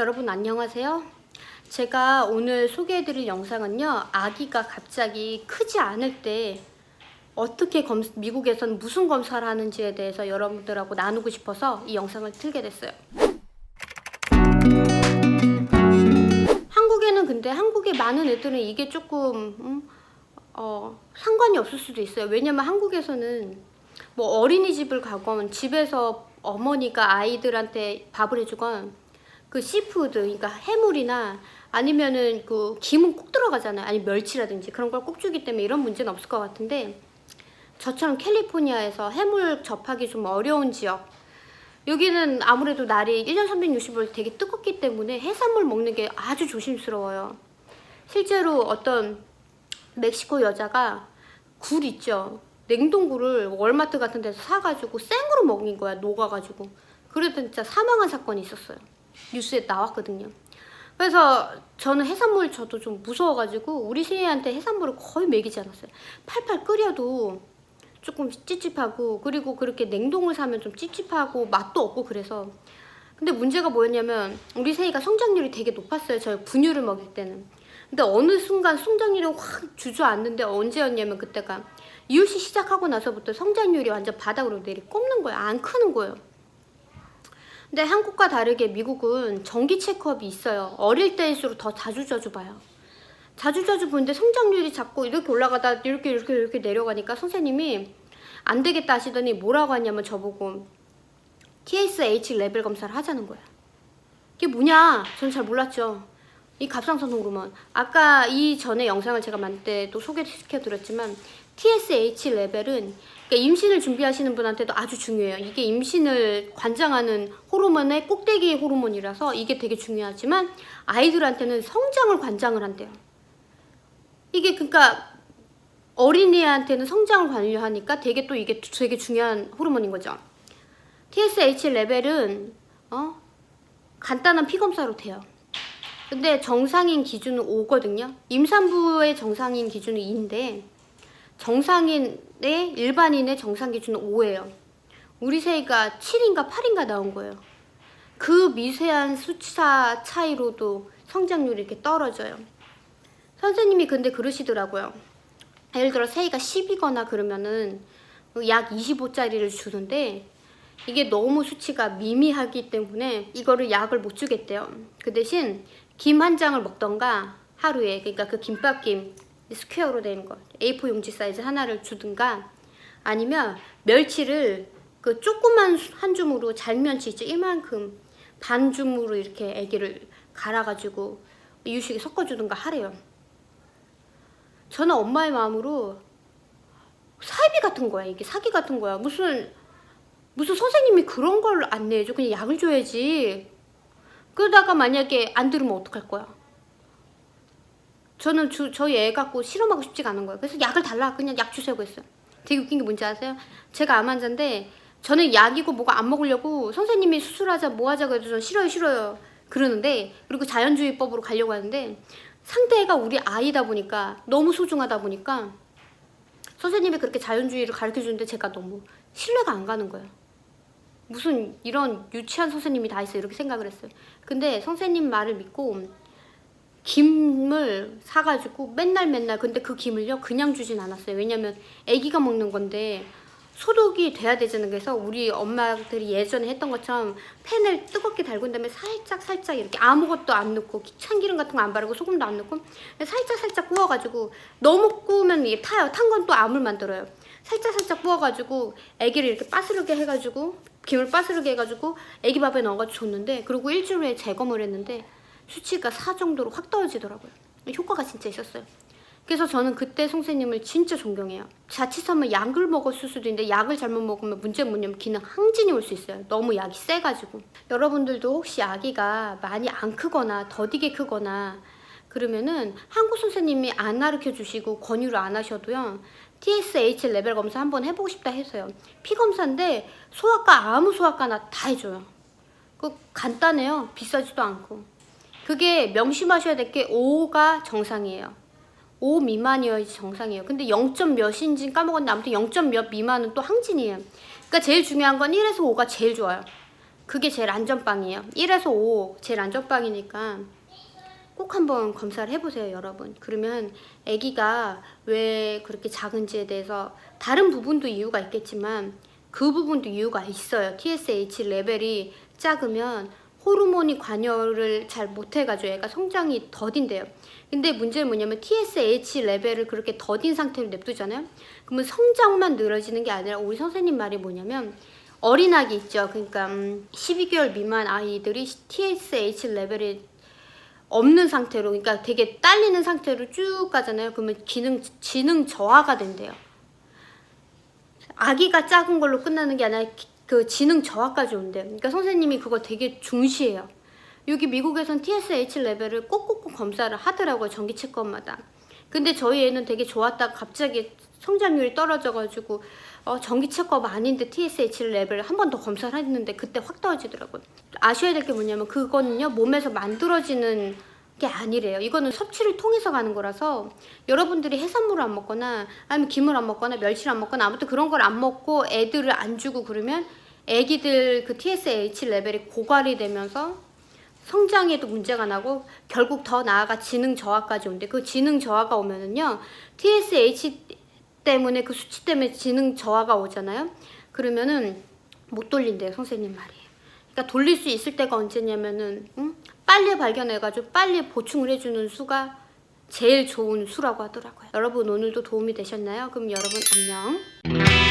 여러분 안녕하세요. 제가 오늘 소개해드릴 영상은요. 아기가 갑자기 크지 않을 때 어떻게 검, 미국에서는 무슨 검사를 하는지에 대해서 여러분들하고 나누고 싶어서 이 영상을 틀게 됐어요. 한국에는 근데 한국의 많은 애들은 이게 조금 음, 어, 상관이 없을 수도 있어요. 왜냐면 한국에서는 뭐 어린이집을 가건 집에서 어머니가 아이들한테 밥을 해주건 그 시푸드 그러니까 해물이나 아니면은 그 김은 꼭 들어가잖아요. 아니 멸치라든지 그런 걸 꼭 주기 때문에 이런 문제는 없을 것 같은데 저처럼 캘리포니아에서 해물 접하기 좀 어려운 지역 여기는 아무래도 날이 1년 365일 되게 뜨겁기 때문에 해산물 먹는 게 아주 조심스러워요. 실제로 어떤 멕시코 여자가 굴 있죠. 냉동굴을 월마트 같은 데서 사가지고 생으로 먹인 거야. 녹아가지고. 그래도 진짜 사망한 사건이 있었어요. 뉴스에 나왔거든요. 그래서 저는 해산물 저도 좀 무서워가지고 우리 새애한테 해산물을 거의 먹이지 않았어요. 팔팔 끓여도 조금 찝찝하고 그리고 그렇게 냉동을 사면 좀 찝찝하고 맛도 없고 그래서 근데 문제가 뭐였냐면 우리 새이가 성장률이 되게 높았어요. 저희 분유를 먹일 때는. 근데 어느 순간 성장률이 확 주저앉는데 언제였냐면 그때가 이웃이 시작하고 나서부터 성장률이 완전 바닥으로 내리 꼽는 거예요. 안 크는 거예요. 근데 한국과 다르게 미국은 정기 체크업이 있어요. 어릴 때일수록 더 자주 자주 봐요. 자주 자주 보는데 성장률이 자꾸 이렇게 올라가다 이렇게 이렇게 이렇게 내려가니까 선생님이 안 되겠다 하시더니 뭐라고 하냐면 저보고 TSH 레벨 검사를 하자는 거야. 이게 뭐냐? 저는 잘 몰랐죠. 이 갑상선 호르몬. 아까 이 전에 영상을 제가 만들 때도 소개시켜 드렸지만 TSH 레벨은 그러니까 임신을 준비하시는 분한테도 아주 중요해요. 이게 임신을 관장하는 호르몬의 꼭대기 호르몬이라서 이게 되게 중요하지만 아이들한테는 성장을 관장을 한대요. 이게 그러니까 어린이한테는 성장을 관여하니까 되게 또 이게 되게 중요한 호르몬인 거죠. TSH 레벨은 어 간단한 피 검사로 돼요. 근데 정상인 기준은 5거든요. 임산부의 정상인 기준은 2인데 정상인의 일반인의 정상 기준은 5예요. 우리 새가 7인가 8인가 나온 거예요. 그 미세한 수치사 차이로도 성장률이 이렇게 떨어져요. 선생님이 근데 그러시더라고요. 예를 들어 새이가 10이거나 그러면은 약 25짜리를 주는데 이게 너무 수치가 미미하기 때문에 이거를 약을 못 주겠대요. 그 대신 김 한 장을 먹던가 하루에 그러니까 그 김밥김 스퀘어로 된거 A4 용지 사이즈 하나를 주든가 아니면 멸치를 그 조그만 한 줌으로 잘면치 있죠 이만큼 반 줌으로 이렇게 애기를 갈아가지고 이유식에 섞어주든가 하래요. 저는 엄마의 마음으로 사이비 같은 거야 이게 사기 같은 거야. 무슨 무슨 선생님이 그런 걸 안내해줘? 그냥 약을 줘야지. 그러다가 만약에 안 들으면 어떡할 거야 저는 주, 저희 애 갖고 실험하고 싶지가 않은 거예요 그래서 약을 달라 그냥 약 주세요 그랬어요 되게 웃긴 게 뭔지 아세요? 제가 암 환자인데 저는 약이고 뭐가 안 먹으려고 선생님이 수술하자 뭐 하자고 해도 저는 싫어요 싫어요 그러는데 그리고 자연주의법으로 가려고 하는데 상대가 우리 아이다 보니까 너무 소중하다 보니까 선생님이 그렇게 자연주의를 가르쳐 주는데 제가 너무 신뢰가 안 가는 거예요. 무슨 이런 유치한 선생님이 다 있어 이렇게 생각을 했어요. 근데 선생님 말을 믿고 김을 사가지고 맨날 맨날 근데 그 김을요 그냥 주진 않았어요. 왜냐면 아기가 먹는 건데 소독이 돼야 되잖아요. 그래서 우리 엄마들이 예전에 했던 것처럼 팬을 뜨겁게 달군 다음에 살짝 살짝 이렇게 아무것도 안 넣고 참기름 같은 거 안 바르고 소금도 안 넣고 살짝 살짝 구워가지고 너무 구우면 이게 타요. 탄 건 또 암을 만들어요. 살짝 살짝 구워가지고 아기를 이렇게 빠스르게 해가지고 김을 빠스르게 해가지고 아기 밥에 넣어가지고 줬는데 그리고 일주일 후에 재검을 했는데 수치가 4 정도로 확 떨어지더라고요. 효과가 진짜 있었어요. 그래서 저는 그때 선생님을 진짜 존경해요. 자칫하면 약을 먹었을 수도 있는데 약을 잘못 먹으면 문제는 뭐냐면 기능 항진이 올 수 있어요. 너무 약이 세가지고. 여러분들도 혹시 아기가 많이 안 크거나 더디게 크거나 그러면은 한국 선생님이 안 가르쳐 주시고 권유를 안 하셔도요. TSH 레벨 검사 한번 해보고 싶다 해서요. 피 검사인데 소아과 아무 소아과나 다 해줘요. 그 간단해요. 비싸지도 않고. 그게 명심하셔야 될 게 5가 정상이에요. 5 미만이어야지 정상이에요. 근데 0. 몇인지 까먹었는데 아무튼 0. 몇 미만은 또 항진이에요. 그러니까 제일 중요한 건 1에서 5가 제일 좋아요. 그게 제일 안전빵이에요. 1에서 5 제일 안전빵이니까 꼭 한번 검사를 해보세요, 여러분. 그러면 아기가 왜 그렇게 작은지에 대해서 다른 부분도 이유가 있겠지만 그 부분도 이유가 있어요. TSH 레벨이 작으면 호르몬이 관여를 잘 못해가지고 애가 성장이 더딘대요. 근데 문제는 뭐냐면 TSH 레벨을 그렇게 더딘 상태로 냅두잖아요. 그러면 성장만 늘어지는 게 아니라 우리 선생님 말이 뭐냐면 어린 아기 있죠. 그러니까 음, 12개월 미만 아이들이 TSH 레벨이 없는 상태로 그러니까 되게 딸리는 상태로 쭉 가잖아요. 그러면 기능 지능 저하가 된대요. 아기가 작은 걸로 끝나는 게 아니라 기- 그 지능 저하까지 온대요. 그러니까 선생님이 그거 되게 중시해요. 여기 미국에선 TSH 레벨을 꼭꼭꼭 검사를 하더라고요. 정기 체크업마다. 근데 저희 애는 되게 좋았다가 갑자기 성장률이 떨어져가지고 어, 체크업 아닌데 TSH 레벨을 한번 더 검사를 했는데 그때 확 떨어지더라고요. 아셔야 될 게 뭐냐면 그거는요 몸에서 만들어지는 게 아니래요. 이거는 섭취를 통해서 가는 거라서 여러분들이 해산물을 안 먹거나 아니면 김을 안 먹거나 멸치를 안 먹거나 아무튼 그런 걸 안 먹고 애들을 안 주고 그러면 애기들 그 TSH 레벨이 고갈이 되면서 성장에도 문제가 나고 결국 더 나아가 지능 저하까지 온대. 그 지능 저하가 오면은요 TSH 때문에 그 수치 때문에 지능 저하가 오잖아요. 그러면은 못 돌린대요 선생님 말이. 그러니까 돌릴 수 있을 때가 언제냐면은 응? 빨리 발견해가지고 빨리 보충을 해주는 수가 제일 좋은 수라고 하더라고요. 여러분 오늘도 도움이 되셨나요? 그럼 여러분 안녕.